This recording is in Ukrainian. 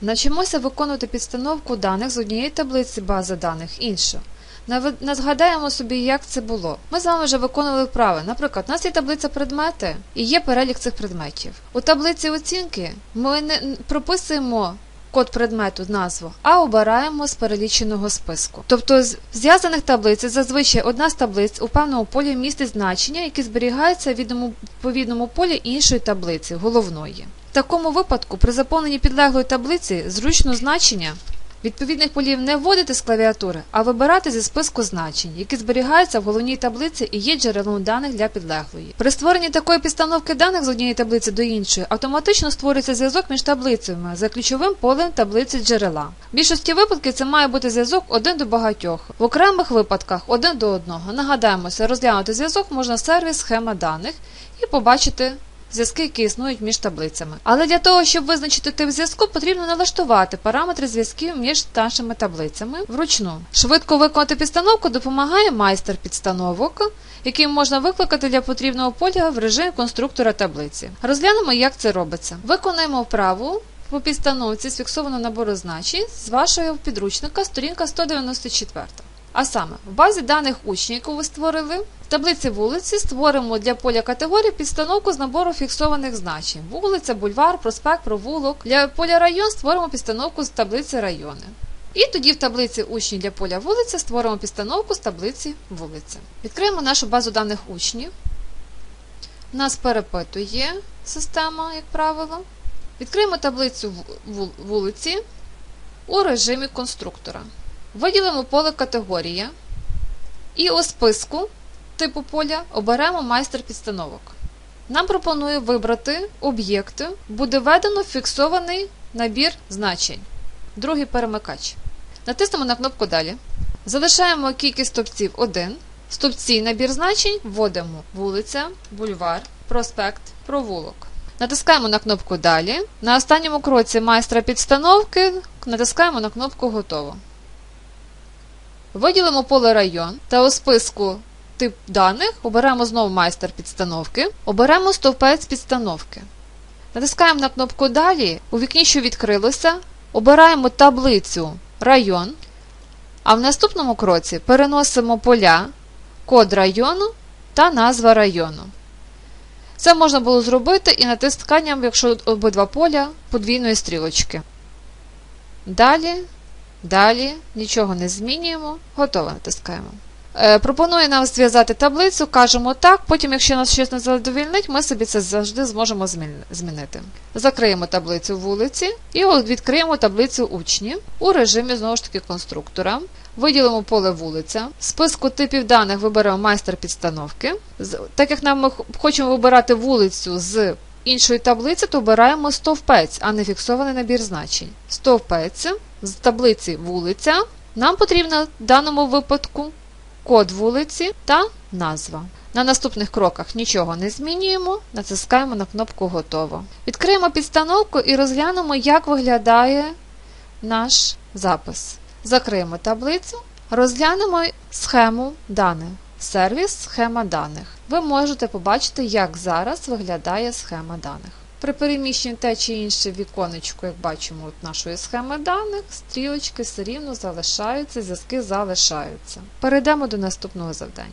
Навчимося виконувати підстановку даних з однієї таблиці бази даних іншу. Навед- Нагадаймо собі, як це було. Ми з вами вже виконували вправи. Наприклад, у нас є таблиця предмети і є перелік цих предметів. У таблиці оцінки ми не прописуємо код предмету, назву, а обираємо з переліченого списку. Тобто з зв'язаних таблиць зазвичай одна з таблиць у певному полі містить значення, які зберігаються в відповідному полі іншої таблиці, головної. В такому випадку при заповненні підлеглої таблиці зручно значення відповідних полів не вводити з клавіатури, а вибирати зі списку значень, які зберігаються в головній таблиці і є джерелом даних для підлеглої. При створенні такої підстановки даних з однієї таблиці до іншої автоматично створюється зв'язок між таблицями за ключовим полем таблиці джерела. В більшості випадків це має бути зв'язок один до багатьох, в окремих випадках один до одного. Нагадаємося, розглянути зв'язок можна сервіс схема даних і побачити зв'язки, які існують між таблицями. Але для того, щоб визначити тип зв'язку, потрібно налаштувати параметри зв'язків між нашими таблицями вручну. Швидко виконати підстановку допомагає майстер підстановок, який можна викликати для потрібного поля в режимі конструктора таблиці. Розглянемо, як це робиться. Виконаємо вправу. По підстановці з фіксованого набору значень з вашого підручника, сторінка 194. А саме, в базі даних учнів, яку ви створили, в таблиці вулиці створимо для поля категорії підстановку з набору фіксованих значень. Вулиця, бульвар, проспект, провулок. Для поля район створимо підстановку з таблиці райони. І тоді в таблиці учнів для поля вулиця створимо підстановку з таблиці вулиця. Відкриємо нашу базу даних учнів. Нас перепитує система, як правило. Відкриємо таблицю вулиці у режимі конструктора. Виділимо поле категорія і у списку типу поля оберемо майстер підстановок. Нам пропонує вибрати об'єкти, буде введено фіксований набір значень. Другий перемикач. Натиснемо на кнопку Далі. Залишаємо кількість стовпців 1. В стовпці набір значень вводимо вулиця, бульвар, проспект, провулок. Натискаємо на кнопку Далі. На останньому кроці майстра підстановки натискаємо на кнопку Готово. Виділимо поле район та у списку тип даних оберемо знову майстер підстановки, оберемо стовпець підстановки. Натискаємо на кнопку Далі. У вікні, що відкрилося, обираємо таблицю район, а в наступному кроці переносимо поля, код району та назва району. Це можна було зробити і натисканням, якщо обидва поля подвійної стрілочки. Далі, далі, нічого не змінюємо, готово натискаємо. Е, Пропонує нам зв'язати таблицю, кажемо так, потім, якщо нас щось не задовільнить, ми собі це завжди зможемо змінити. Закриємо таблицю вулиці і відкриємо таблицю учні у режимі знову ж таки конструктора. Виділимо поле вулиця. З списку типів даних виберемо майстер підстановки. Так як нам ми хочемо вибирати вулицю з іншої таблиці, то обираємо стовпець, а не фіксований набір значень. Стовпець з таблиці вулиця. Нам потрібно в даному випадку код вулиці та назва. На наступних кроках нічого не змінюємо, натискаємо на кнопку Готово. Відкриємо підстановку і розглянемо, як виглядає наш запис. Закриємо таблицю, розглянемо схему даних. Сервіс схема даних. Ви можете побачити, як зараз виглядає схема даних. При переміщенні те чи інше віконечко, як бачимо, от нашої схеми даних, стрілочки все рівно залишаються, зв'язки залишаються. Перейдемо до наступного завдання.